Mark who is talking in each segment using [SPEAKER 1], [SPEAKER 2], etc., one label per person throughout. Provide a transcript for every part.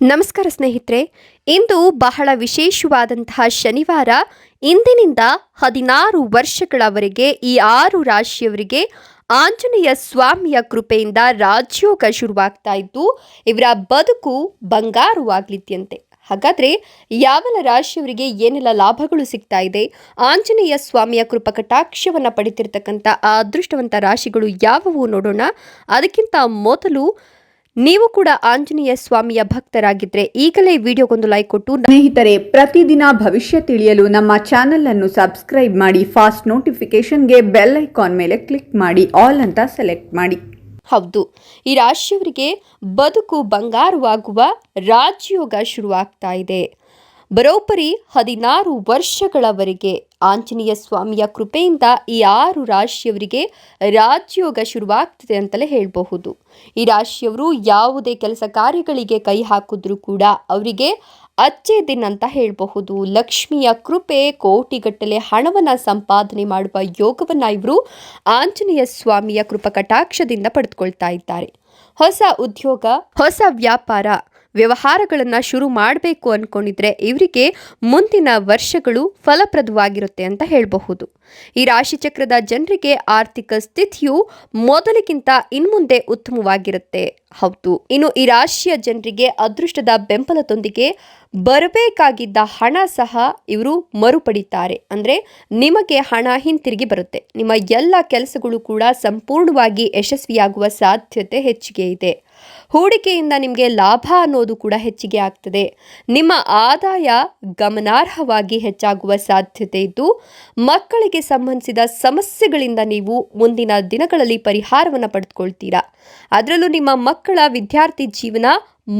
[SPEAKER 1] ನಮಸ್ಕಾರ ಸ್ನೇಹಿತರೆ, ಇಂದು ಬಹಳ ವಿಶೇಷವಾದಂತಹ ಶನಿವಾರ, ಇಂದಿನಿಂದ ಹದಿನಾರು ವರ್ಷಗಳವರೆಗೆ, ಈ ಆರು ರಾಶಿಯವರಿಗೆ ಆಂಜನೇಯ ಸ್ವಾಮಿಯ ಕೃಪೆಯಿಂದ ರಾಜ್ಯೋಗ ಶುರುವಾಗ್ತಾ ಇದ್ದು, ಇವರ ಬದುಕು ಬಂಗಾರವಾಗಲಿದ್ಯಂತೆ ಹಾಗಾದ್ರೆ, ಯಾವೆಲ್ಲ ರಾಶಿಯವರಿಗೆ ಏನೆಲ್ಲ ಲಾಭಗಳು ಸಿಗ್ತಾ ಇದೆ, ಆಂಜನೇಯ ಸ್ವಾಮಿಯ ಕೃಪಾ ಕಟಾಕ್ಷವನ್ನು ಪಡಿತಿರ್ತಕ್ಕಂಥ ಅದೃಷ್ಟವಂತ ರಾಶಿಗಳು ಯಾವುವು ನೋಡೋಣ. ಅದಕ್ಕಿಂತ ಮೊದಲು ನೀವು ಕೂಡ ಆಂಜನೇಯ ಸ್ವಾಮಿಯ ಭಕ್ತರಾಗಿದ್ರೆ ಈಗಲೇ ವಿಡಿಯೋಗೊಂದು ಲೈಕ್ ಕೊಟ್ಟು
[SPEAKER 2] ಸ್ನೇಹಿತರೆ ಪ್ರತಿದಿನ ಭವಿಷ್ಯ ತಿಳಿಯಲು ನಮ್ಮ ಚಾನೆಲ್ ಅನ್ನು ಸಬ್ಸ್ಕ್ರೈಬ್ ಮಾಡಿ ಫಾಸ್ಟ್ ನೋಟಿಫಿಕೇಶನ್ಗೆ ಬೆಲ್ ಐಕಾನ್ ಮೇಲೆ ಕ್ಲಿಕ್ ಮಾಡಿ ಆಲ್ ಅಂತ ಸೆಲೆಕ್ಟ್ ಮಾಡಿ.
[SPEAKER 1] ಹೌದು ಈ ರಾಶಿಯವರಿಗೆ ಬದುಕು ಬಂಗಾರವಾಗುವ ರಾಜಯೋಗ ಶುರುವಾಗ್ತಾ ಇದೆ. ಬರೋಬ್ಬರಿ ಹದಿನಾರು ವರ್ಷಗಳವರೆಗೆ ಆಂಜನೇಯ ಸ್ವಾಮಿಯ ಕೃಪೆಯಿಂದ ಈ ಆರು ರಾಶಿಯವರಿಗೆ ರಾಜ್ಯೋಗ ಶುರುವಾಗ್ತಿದೆ ಅಂತಲೇ ಹೇಳಬಹುದು. ಈ ರಾಶಿಯವರು ಯಾವುದೇ ಕೆಲಸ ಕಾರ್ಯಗಳಿಗೆ ಕೈ ಹಾಕಿದ್ರೂ ಕೂಡ ಅವರಿಗೆ ಅಚ್ಚೆ ದಿನ ಅಂತ ಹೇಳಬಹುದು. ಲಕ್ಷ್ಮಿಯ ಕೃಪೆ, ಕೋಟಿಗಟ್ಟಲೆ ಹಣವನ್ನು ಸಂಪಾದನೆ ಮಾಡುವ ಯೋಗವನ್ನು ಇವರು ಆಂಜನೇಯ ಸ್ವಾಮಿಯ ಕೃಪಾ ಕಟಾಕ್ಷದಿಂದ ಪಡೆದುಕೊಳ್ತಾ ಇದ್ದಾರೆ. ಹೊಸ ಉದ್ಯೋಗ, ಹೊಸ ವ್ಯಾಪಾರ ವ್ಯವಹಾರಗಳನ್ನು ಶುರು ಮಾಡಬೇಕು ಅಂದ್ಕೊಂಡಿದ್ರೆ ಇವರಿಗೆ ಮುಂದಿನ ವರ್ಷಗಳು ಫಲಪ್ರದವಾಗಿರುತ್ತೆ ಅಂತ ಹೇಳಬಹುದು. ಈ ರಾಶಿಚಕ್ರದ ಜನರಿಗೆ ಆರ್ಥಿಕ ಸ್ಥಿತಿಯು ಮೊದಲಿಗಿಂತ ಇನ್ಮುಂದೆ ಉತ್ತಮವಾಗಿರುತ್ತೆ. ಹೌದು, ಇನ್ನು ಈ ರಾಶಿಯ ಜನರಿಗೆ ಅದೃಷ್ಟದ ಬೆಂಬಲದೊಂದಿಗೆ ಬರಬೇಕಾಗಿದ್ದ ಹಣ ಸಹ ಇವರು ಮರುಪಡಿತಾರೆ. ಅಂದರೆ ನಿಮಗೆ ಹಣ ಹಿಂತಿರುಗಿ ಬರುತ್ತೆ. ನಿಮ್ಮ ಎಲ್ಲ ಕೆಲಸಗಳು ಕೂಡ ಸಂಪೂರ್ಣವಾಗಿ ಯಶಸ್ವಿಯಾಗುವ ಸಾಧ್ಯತೆ ಹೆಚ್ಚಿಗೆ ಇದೆ. ಹೂಡಿಕೆಯಿಂದ ನಿಮಗೆ ಲಾಭ ಅನ್ನೋದು ಕೂಡ ಹೆಚ್ಚಿಗೆ ಆಗ್ತದೆ. ನಿಮ್ಮ ಆದಾಯ ಗಮನಾರ್ಹವಾಗಿ ಹೆಚ್ಚಾಗುವ ಸಾಧ್ಯತೆ ಇದ್ದು, ಮಕ್ಕಳಿಗೆ ಸಂಬಂಧಿಸಿದ ಸಮಸ್ಯೆಗಳಿಂದ ನೀವು ಮುಂದಿನ ದಿನಗಳಲ್ಲಿ ಪರಿಹಾರವನ್ನು ಪಡೆದುಕೊಳ್ತೀರಾ. ಅದರಲ್ಲೂ ನಿಮ್ಮ ಮಕ್ಕಳ ವಿದ್ಯಾರ್ಥಿ ಜೀವನ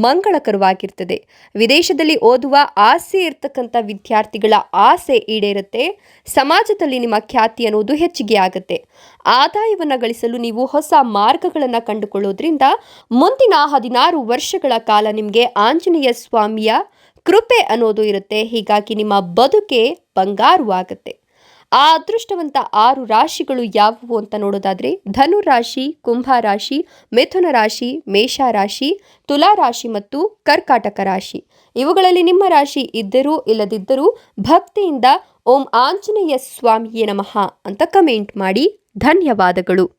[SPEAKER 1] ಮಂಗಳಕರವಾಗಿರ್ತದೆ. ವಿದೇಶದಲ್ಲಿ ಓದುವ ಆಸೆ ಇರ್ತಕ್ಕಂಥ ವಿದ್ಯಾರ್ಥಿಗಳ ಆಸೆ ಈಡೇರುತ್ತೆ. ಸಮಾಜದಲ್ಲಿ ನಿಮ್ಮ ಖ್ಯಾತಿ ಅನ್ನೋದು ಹೆಚ್ಚಿಗೆ ಆಗುತ್ತೆ. ಆದಾಯವನ್ನು ಗಳಿಸಲು ನೀವು ಹೊಸ ಮಾರ್ಗಗಳನ್ನು ಕಂಡುಕೊಳ್ಳೋದ್ರಿಂದ ಮುಂದಿನ ಹದಿನಾರು ವರ್ಷಗಳ ಕಾಲ ನಿಮಗೆ ಆಂಜನೇಯ ಸ್ವಾಮಿಯ ಕೃಪೆ ಅನ್ನೋದು ಇರುತ್ತೆ. ಹೀಗಾಗಿ ನಿಮ್ಮ ಬದುಕೆ ಬಂಗಾರವಾಗುತ್ತೆ ಆ ಅದೃಷ್ಟವಂತ ಆರು ರಾಶಿಗಳು ಯಾವುವು ಅಂತ ನೋಡೋದಾದರೆ ಧನು ರಾಶಿ ಕುಂಭ ರಾಶಿ ಮಿಥುನ ರಾಶಿ ಮೇಷ ರಾಶಿ ತುಲಾ ರಾಶಿ ಮತ್ತು ಕರ್ಕಾಟಕ ರಾಶಿ. ಇವುಗಳಲ್ಲಿ ನಿಮ್ಮ ರಾಶಿ ಇದ್ದರೂ ಇಲ್ಲದಿದ್ದರೂ ಭಕ್ತಿಯಿಂದ ಓಂ ಆಂಜನೇಯ ಸ್ವಾಮಿಯೇ ನಮಃ ಅಂತ ಕಮೆಂಟ್ ಮಾಡಿ ಧನ್ಯವಾದಗಳು.